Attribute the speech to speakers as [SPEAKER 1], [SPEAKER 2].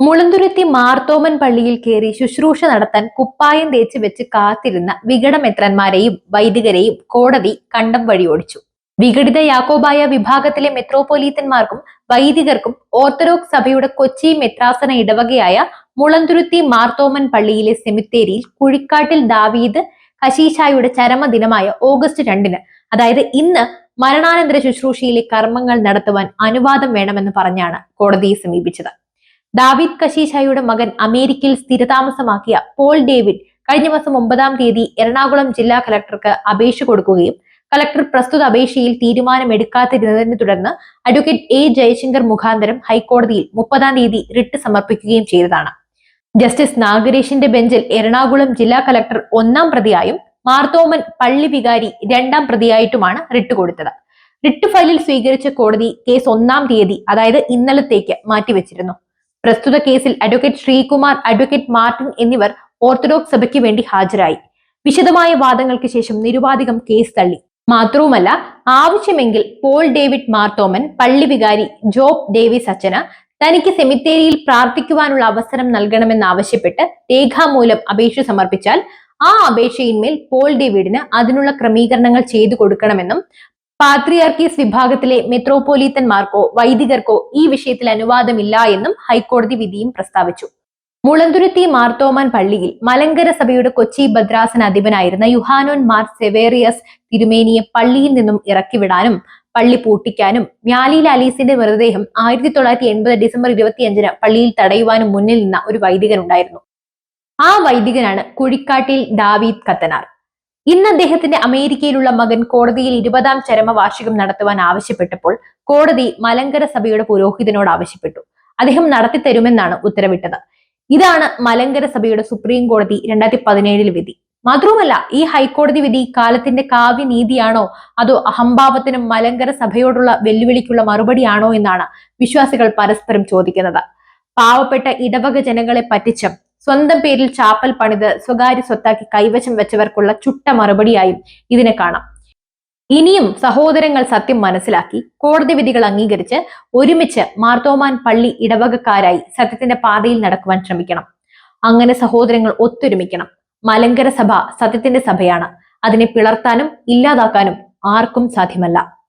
[SPEAKER 1] മുളന്തുരുത്തി മാർത്തോമൻ പള്ളിയിൽ കയറി ശുശ്രൂഷ നടത്താൻ കുപ്പായം തേച്ച് വെച്ച് കാത്തിരുന്ന വിഘടമെത്രന്മാരെയും വൈദികരെയും കോടതി കണ്ടം വഴി ഓടിച്ചു. വിഘടിത യാക്കോബായ വിഭാഗത്തിലെ മെത്രോപൊലീത്തന്മാർക്കും വൈദികർക്കും ഓർത്തഡോക്സ് സഭയുടെ കൊച്ചി മെത്രാസന ഇടവകയായ മുളന്തുരുത്തി മാർത്തോമൻ പള്ളിയിലെ സെമിത്തേരിയിൽ കുഴിക്കാട്ടിൽ ദാവീദ് കശീശായുടെ ചരമദിനമായ ഓഗസ്റ്റ് രണ്ടിന് അതായത് ഇന്ന് മരണാനന്തര ശുശ്രൂഷയിലെ കർമ്മങ്ങൾ നടത്തുവാൻ അനുവാദം വേണമെന്ന് പറഞ്ഞാണ് കോടതിയെ സമീപിച്ചത്. ദാവിദ് കശീശായുടെ മകൻ അമേരിക്കയിൽ സ്ഥിരതാമസമാക്കിയ പോൾ ഡേവിഡ് കഴിഞ്ഞ മാസം ഒമ്പതാം തീയതി എറണാകുളം ജില്ലാ കലക്ടർക്ക് അപേക്ഷ കൊടുക്കുകയും കലക്ടർ പ്രസ്തുത അപേക്ഷയിൽ തീരുമാനമെടുക്കാതിരുന്നതിനെ തുടർന്ന് അഡ്വക്കേറ്റ് എ ജയശങ്കർ മുഖാന്തരം ഹൈക്കോടതിയിൽ മുപ്പതാം തീയതി റിട്ട് സമർപ്പിക്കുകയും ചെയ്തതാണ്. ജസ്റ്റിസ് നാഗരേഷിന്റെ ബെഞ്ചിൽ എറണാകുളം ജില്ലാ കലക്ടർ ഒന്നാം പ്രതിയായും മാർത്തോമൻ പള്ളി വികാരി രണ്ടാം പ്രതിയായിട്ടുമാണ് റിട്ട് കൊടുത്തത്. റിട്ട് ഫയലിൽ സ്വീകരിച്ച കോടതി കേസ് ഒന്നാം തീയതി അതായത് ഇന്നലത്തേക്ക് മാറ്റിവെച്ചിരുന്നു. പ്രസ്തുത കേസിൽ അഡ്വക്കേറ്റ് ശ്രീകുമാർ അഡ്വക്കേറ്റ് മാർട്ടിൻ എന്നിവർ ഓർത്തഡോക്സ് സഭയ്ക്ക് വേണ്ടി ഹാജരായി. വിശദമായ വാദങ്ങൾക്ക് ശേഷം നിരുപാധികം കേസ് തള്ളി. മാത്രവുമല്ല ആവശ്യമെങ്കിൽ പോൾ ഡേവിഡ് മാർത്തോമൻ പള്ളി വികാരി ജോബ് ഡേവിസ് അച്ഛന തനിക്ക് സെമിത്തേരിയിൽ പ്രാർത്ഥിക്കുവാനുള്ള അവസരം നൽകണമെന്നാവശ്യപ്പെട്ട് രേഖാമൂലം അപേക്ഷ സമർപ്പിച്ചാൽ ആ അപേക്ഷയിന്മേൽ പോൾ ഡേവിഡിന് അതിനുള്ള ക്രമീകരണങ്ങൾ ചെയ്തു കൊടുക്കണമെന്നും പാത്രിയാർക്കീസ് വിഭാഗത്തിലെ മെത്രോപൊലീത്തന്മാർക്കോ വൈദികർക്കോ ഈ വിഷയത്തിൽ അനുവാദമില്ല എന്നും ഹൈക്കോടതി വിധിയും പ്രസ്താവിച്ചു. മുളന്തുരുത്തി മാർത്തോമാൻ പള്ളിയിൽ മലങ്കര സഭയുടെ കൊച്ചി ഭദ്രാസന അധിപനായിരുന്ന യുഹാനോൻ മാർ സെവേറിയസ് തിരുമേനിയെ പള്ളിയിൽ നിന്നും ഇറക്കിവിടാനും പള്ളി പൂട്ടിക്കാനും മ്യാലിയിൽ അലീസിന്റെ മൃതദേഹം ആയിരത്തി തൊള്ളായിരത്തി എൺപത് ഡിസംബർ ഇരുപത്തിയഞ്ചിന് പള്ളിയിൽ തടയുവാനും മുന്നിൽ നിന്ന ഒരു വൈദികനുണ്ടായിരുന്നു. ആ വൈദികനാണ് കുഴിക്കാട്ടിൽ ദാവീദ് കത്തനാർ. ഇന്ന് അദ്ദേഹത്തിന്റെ അമേരിക്കയിലുള്ള മകൻ കോടതിയിൽ ഇരുപതാം ചരമവാർഷികം നടത്തുവാൻ ആവശ്യപ്പെട്ടപ്പോൾ കോടതി മലങ്കര സഭയുടെ പുരോഹിതനോട് ആവശ്യപ്പെട്ടു. അദ്ദേഹം നടത്തിത്തരുമെന്നാണ് ഉത്തരവിട്ടത്. ഇതാണ് മലങ്കര സഭയുടെ സുപ്രീം കോടതി രണ്ടായിരത്തി പതിനേഴിൽ വിധി. മാത്രവുമല്ല ഈ ഹൈക്കോടതി വിധി കാലത്തിന്റെ കാവ്യനീതിയാണോ അതോ അഹംഭാവത്തിനും മലങ്കര സഭയോടുള്ള വെല്ലുവിളിക്കുള്ള മറുപടിയാണോ എന്നാണ് വിശ്വാസികൾ പരസ്പരം ചോദിക്കുന്നത്. പാവപ്പെട്ട ഇടവക ജനങ്ങളെ പറ്റിച്ചും സ്വന്തം പേരിൽ ചാപ്പൽ പണിത് സ്വകാര്യ സ്വത്താക്കി കൈവശം വെച്ചവർക്കുള്ള ചുട്ട മറുപടിയായും ഇതിനെ കാണാം. ഇനിയും സഹോദരങ്ങൾ സത്യം മനസ്സിലാക്കി കോടതി വിധികൾ അംഗീകരിച്ച് ഒരുമിച്ച് മാർത്തോമാൻ പള്ളി ഇടവകക്കാരായി സത്യത്തിന്റെ പാതയിൽ നടക്കുവാൻ ശ്രമിക്കണം. അങ്ങനെ സഹോദരങ്ങൾ ഒത്തൊരുമിക്കണം. മലങ്കര സഭ സത്യത്തിന്റെ സഭയാണ്. അതിനെ പിളർത്താനും ഇല്ലാതാക്കാനും ആർക്കും സാധ്യമല്ല.